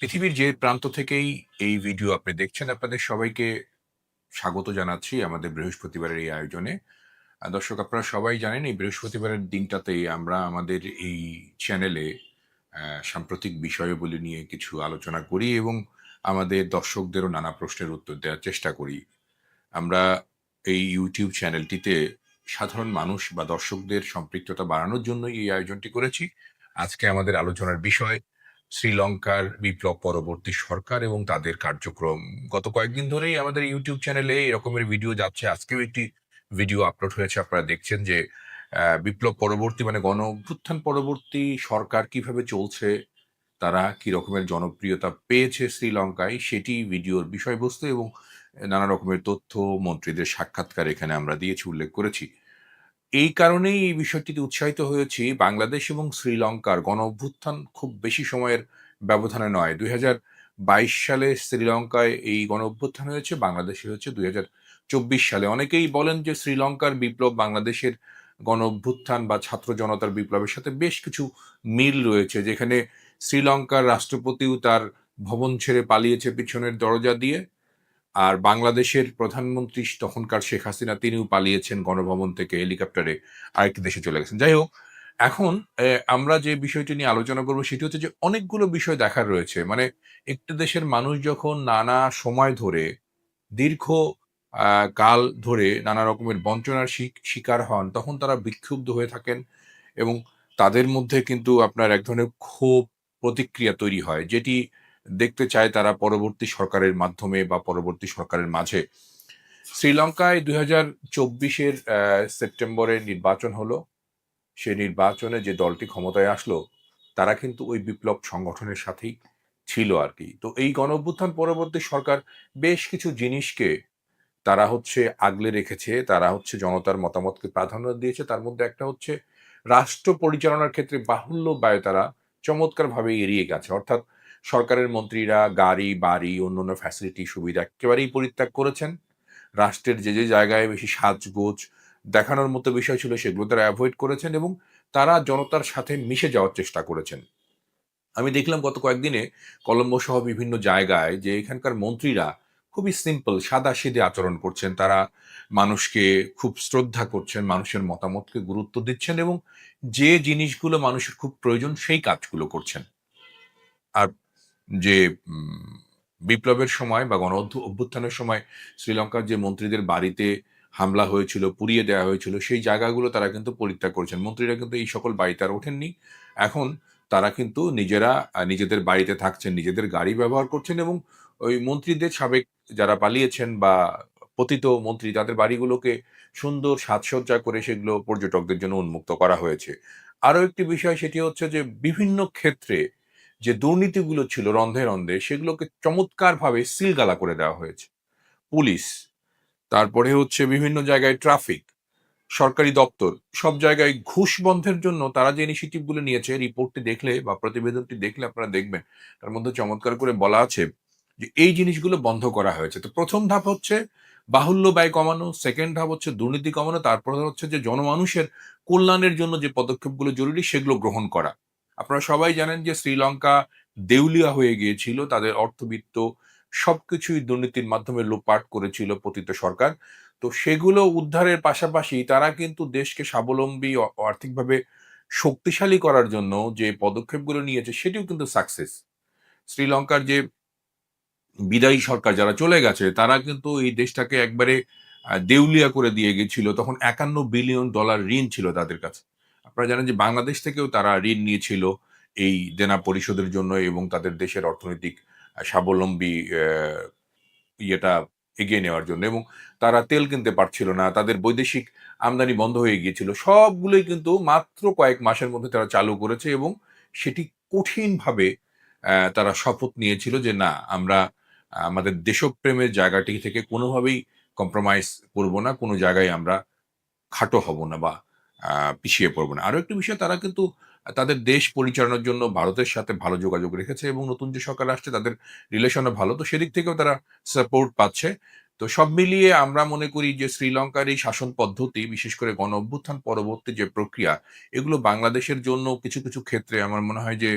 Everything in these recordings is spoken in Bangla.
পৃথিবীর যে প্রান্ত থেকেই এই ভিডিও আপনি দেখছেন, আপনাদের সবাইকে স্বাগত জানাচ্ছি আমাদের বৃহস্পতিবারের এই আয়োজনে। দর্শক, আপনারা সবাই জানেন এই বৃহস্পতিবারের দিনটাতেই আমরা আমাদের এই চ্যানেলে সাম্প্রতিক বিষয়গুলি নিয়ে কিছু আলোচনা করি এবং আমাদের দর্শকদেরও নানা প্রশ্নের উত্তর দেওয়ার চেষ্টা করি। আমরা এই ইউটিউব চ্যানেলটিতে সাধারণ মানুষ বা দর্শকদের সম্পৃক্ততা বাড়ানোর জন্যই এই আয়োজনটি করেছি। আজকে আমাদের আলোচনার বিষয় শ্রীলঙ্কার বিপ্লব পরবর্তী সরকার এবং তাদের কার্যক্রম। গত কয়েকদিন ধরেই আমাদের ইউটিউব চ্যানেলে এরকমের ভিডিও যাচ্ছে। আজকেও একটি ভিডিও আপলোড হয়েছে। আপনারা দেখছেন যে বিপ্লব পরবর্তী মানে গণ অভ্যুত্থান পরবর্তী সরকার কীভাবে চলছে, তারা কি রকমের জনপ্রিয়তা পেয়েছে শ্রীলঙ্কায়, সেটি ভিডিওর বিষয়বস্তু এবং নানা রকমের তথ্য মন্ত্রীদের সাক্ষাৎকার এখানে আমরা দিয়েছি, উল্লেখ করেছি। এই কারণেই এই বিষয়টিতে উৎসাহিত হয়েছি। বাংলাদেশ এবং শ্রীলঙ্কার গণ অভ্যুত্থান খুব বেশি সময়ের ব্যবধানে নয়। দুই বাইশ সালে শ্রীলঙ্কায় এই গণ অভ্যুত্থান হয়েছে বাংলাদেশে হচ্ছে দুই হাজার চব্বিশ সালে। অনেকেই বলেন যে শ্রীলঙ্কার বিপ্লব বাংলাদেশের গণ অভ্যুত্থান বা ছাত্র জনতার বিপ্লবের সাথে বেশ কিছু মিল রয়েছে, যেখানে শ্রীলঙ্কার রাষ্ট্রপতিও তার ভবন ছেড়ে পালিয়েছে পিছনের দরজা দিয়ে। আর বাংলাদেশের প্রধানমন্ত্রী তখনকার শেখ হাসিনা, তিনিও পালিয়েছেন গণভবন থেকে, হেলিকপ্টারে আরেকটি দেশে চলে গেছেন। যাই হোক, এখন আমরা যে বিষয়টি নিয়ে আলোচনা করব সেটি হচ্ছে যে অনেকগুলো বিষয় দেখার রয়েছে। মানে একটি দেশের মানুষ যখন নানা সময় ধরে, দীর্ঘ কাল ধরে নানা রকমের বঞ্চনার শিক- শিকার হন, তখন তারা বিক্ষুব্ধ হয়ে থাকেন এবং তাদের মধ্যে কিন্তু আপনার এক ধরনের ক্ষোভ প্রতিক্রিয়া তৈরি হয়, যেটি দেখতে চায় তারা পরবর্তী সরকারের মাধ্যমে বা পরবর্তী সরকারের মাঝে। শ্রীলঙ্কায় দুই হাজার চব্বিশের সেপ্টেম্বরে নির্বাচন হলো। সেই নির্বাচনে যে দলটি ক্ষমতায় আসলো, তারা কিন্তু ওই বিপ্লব সংগঠনের সাথেই ছিল আর কি। তো এই গণ পরবর্তী সরকার বেশ কিছু জিনিসকে তারা হচ্ছে আগলে রেখেছে, তারা হচ্ছে জনতার মতামতকে প্রাধান্য দিয়েছে। তার মধ্যে একটা হচ্ছে রাষ্ট্র পরিচালনার ক্ষেত্রে বাহুল্য ব্যয় তারা চমৎকারভাবে এড়িয়ে গেছে। অর্থাৎ সরকারের মন্ত্রীরা গাড়ি, বাড়ি, অন্যান্য ফ্যাসিলিটি সুবিধা একেবারেই পরিত্যাগ করেছেন। রাষ্ট্রের যে যে জায়গায় বেশি সাজগোজ দেখানোর মতো বিষয় ছিল সেগুলো তারা অ্যাভয়েড করেছেন এবং তারা জনতার সাথে মিশে যাওয়ার চেষ্টা করেছেন। আমি দেখলাম গত কয়েকদিনে কলম্বো সহ বিভিন্ন জায়গায় যে এখানকার মন্ত্রীরা খুবই সিম্পল সাদা সিধে আচরণ করছেন। তারা মানুষকে খুব শ্রদ্ধা করছেন, মানুষের মতামতকে গুরুত্ব দিচ্ছেন এবং যে জিনিসগুলো মানুষের খুব প্রয়োজন সেই কাজগুলো করছেন। আর যে বিপ্লবের সময় বা গণ অভ্যুত্থানের সময় শ্রীলঙ্কার যে মন্ত্রীদের বাড়িতে হামলা হয়েছিল, পুড়িয়ে দেওয়া হয়েছিল, সেই জায়গাগুলো তারা কিন্তু পরিত্যাগ করেছেন। মন্ত্রীরা কিন্তু এই সকল বাড়িতে আর ওঠেননি। এখন তারা কিন্তু নিজেরা নিজেদের বাড়িতে থাকছেন, নিজেদের গাড়ি ব্যবহার করছেন এবং ওই মন্ত্রীদের সাবেক যারা পালিয়েছেন বা পতিত মন্ত্রী, তাদের বাড়িগুলোকে সুন্দর সাজসজ্জা করে সেগুলো পর্যটকদের জন্য উন্মুক্ত করা হয়েছে। আরও একটি বিষয় সেটি হচ্ছে যে, বিভিন্ন ক্ষেত্রে যে দুর্নীতিগুলো ছিল রন্ধে রন্ধে, সেগুলোকে চমৎকারভাবে সিলগালা করে দেওয়া হয়েছে। পুলিশ, তারপরে হচ্ছে বিভিন্ন জায়গায় ট্রাফিক, সরকারি দপ্তর, সব জায়গায় ঘুষ বন্ধের জন্য তারা যে ইনিশিয়েটিভগুলো নিয়েছে রিপোর্টটি দেখলে বা প্রতিবেদনটি দেখলে আপনারা দেখবেন, তার মধ্যে চমৎকার করে বলা আছে যে এই জিনিসগুলো বন্ধ করা হয়েছে। তো প্রথম ধাপ হচ্ছে বাহুল্য ব্যয় কমানো সেকেন্ড ধাপ হচ্ছে দুর্নীতি কমানো, তারপর হচ্ছে যে জনমানুষের কল্যাণের জন্য যে পদক্ষেপগুলো জরুরি, সেগুলো গ্রহণ করা। আপনারা সবাই জানেন যে শ্রীলঙ্কা দেউলিয়া হয়ে গিয়েছিল, তাদের অর্থবিত্ত সবকিছুই দুর্নীতির মাধ্যমে লোপাট করেছিল পতিত সরকার। তো সেগুলো উদ্ধারের পাশাপাশি তারা কিন্তু দেশকে স্বাবলম্বী আর্থিকভাবে শক্তিশালী করার জন্য যে পদক্ষেপগুলো নিয়েছে, সেটিও কিন্তু সাকসেস। শ্রীলঙ্কার যে বিদায়ী সরকার যারা চলে গেছে, তারা কিন্তু এই দেশটাকে একবারে দেউলিয়া করে দিয়ে গেছিল তখন একান্ন বিলিয়ন ডলার ঋণ ছিল তাদের কাছে। আপনারা জানেন যে বাংলাদেশ থেকেও তারা ঋণ নিয়েছিল এই দেনা পরিশোধের জন্য এবং তাদের দেশের অর্থনৈতিক স্বাবলম্বী ইয়েটা এগিয়ে নেওয়ার জন্য এবং তারা তেল কিনতে পারছিল না, তাদের বৈদেশিক আমদানি বন্ধ হয়ে গিয়েছিল। সবগুলোই কিন্তু মাত্র কয়েক মাসের মধ্যে তারা চালু করেছে এবং সেটি কঠিনভাবে তারা শপথ নিয়েছিল যে না, আমরা, আমাদের দেশপ্রেমের জায়গাটি থেকে কোনোভাবেই কম্প্রোমাইজ করব না, কোনো জায়গায় আমরা খাটো হব না বা পিছিয়ে পড়ব না। আরও একটি বিষয়, তারা কিন্তু তাদের দেশ পরিচালনার জন্য ভারতের সাথে ভালো যোগাযোগ রেখেছে এবং নতুন যে সরকার আসছে, তাদের রিলেশনও ভালো। তো সেদিক থেকেও তারা সাপোর্ট পাচ্ছে। তো সব মিলিয়ে আমরা মনে করি যে শ্রীলঙ্কার এই শাসন পদ্ধতি, বিশেষ করে গণ অভ্যুত্থান পরবর্তী যে প্রক্রিয়া, এগুলো বাংলাদেশের জন্য কিছু কিছু ক্ষেত্রে আমার মনে হয় যে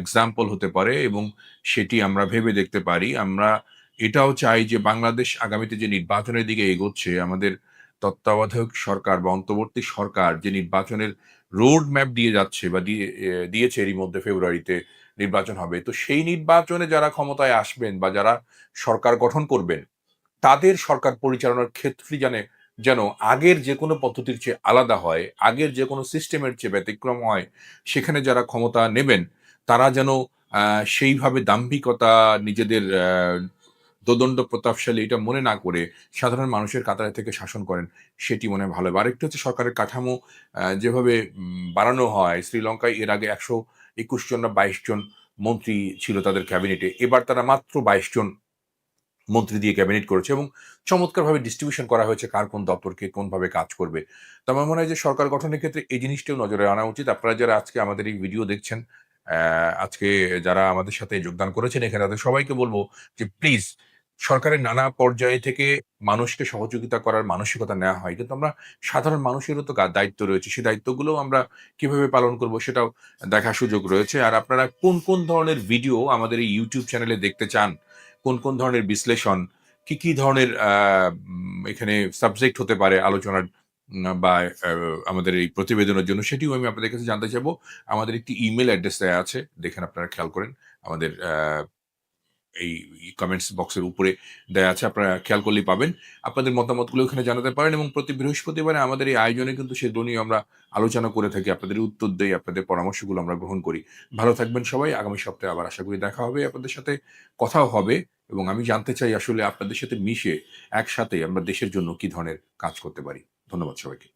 এক্সাম্পল হতে পারে এবং সেটি আমরা ভেবে দেখতে পারি। আমরা এটাও চাই যে বাংলাদেশ আগামীতে যে নির্বাচনের দিকে এগোচ্ছে, আমাদের তত্ত্বাবধায়ক সরকার বা অন্তর্বর্তী সরকার যে নির্বাচনের রোড ম্যাপ দিয়ে যাচ্ছে বা দিয়ে দিয়েছে এরই মধ্যে ফেব্রুয়ারিতে নির্বাচন হবে, তো সেই নির্বাচনে যারা ক্ষমতায় আসবেন বা যারা সরকার গঠন করবেন, তাদের সরকার পরিচালনার ক্ষেত্রে জানে, যেন আগের যে কোনো পদ্ধতির চেয়ে আলাদা হয়, আগের যে কোনো সিস্টেমের চেয়ে ব্যতিক্রম হয়, সেখানে যারা ক্ষমতা নেবেন, তারা যেন সেইভাবে দাম্ভিকতা নিজেদের দোদণ্ড প্রতাপশালী এটা মনে না করে সাধারণ মানুষের কাতারে থেকে শাসন করেন, সেটি মনে ভালো। হবে আরেকটি হচ্ছে সরকারের কাঠামো যেভাবে বাড়ানো হয়, শ্রীলঙ্কায় এর আগে একশো একুশ জন না বাইশ জন মন্ত্রী ছিল তাদের ক্যাবিনেটে, এবার তারা মাত্র বাইশ জন মন্ত্রী দিয়ে ক্যাবিনেট করেছে এবং চমৎকারভাবে ডিস্ট্রিবিউশন করা হয়েছে কার কোন দপ্তরকে কোনভাবে কাজ করবে। তো আমার মনে হয় যে সরকার গঠনের ক্ষেত্রে এই জিনিসটাও নজরে আনা উচিত। আপনারা যারা আজকে আমাদের এই ভিডিও দেখছেন আজকে যারা আমাদের সাথে যোগদান করেছেন এখানে, তাদের সবাইকে বলব যে প্লিজ সরকারের নানা পর্যায়ে থেকে মানুষকে সহযোগিতা করার মানসিকতা নেওয়া হয়। কিন্তু আমরা সাধারণ মানুষেরও তো দায়িত্ব রয়েছে। সেই দায়িত্বগুলো আমরা কীভাবে পালন করব সেটাও দেখার সুযোগ রয়েছে। আর আপনারা কোন কোন ধরনের ভিডিও আমাদের এই ইউটিউব চ্যানেলে দেখতে চান? কোন কোন ধরনের বিশ্লেষণ? কি কি ধরনের এখানে সাবজেক্ট হতে পারে আলোচনার বা আমাদের এই প্রতিবেদনের জন্য সেটিও আমি আপনাদের কাছে জানতে চাবো আমাদের একটি ইমেল অ্যাড্রেস দেওয়া আছে। দেখেন আপনারা খেয়াল করেন। আমাদের এই কমেন্টস বক্সের উপরে দেওয়া আছে, আপনারা খেয়াল করলেই পাবেন। আপনাদের মতামতগুলো এখানে জানাতে পারেন এবং প্রতি বৃহস্পতিবারে আমাদের এই আয়োজনে কিন্তু সেগুলো নিয়ে আমরা আলোচনা করে থাকি, আপনাদের উত্তর দেই, আপনাদের পরামর্শগুলো আমরা গ্রহণ করি। ভালো থাকবেন সবাই, আগামী সপ্তাহে আবার আশা করি দেখা হবে, আপনাদের সাথে কথাও হবে এবং আমি জানতে চাই আসলে আপনাদের সাথে মিশে, একসাথে আমরা দেশের জন্য কি ধরনের কাজ করতে পারি। ধন্যবাদ সবাইকে।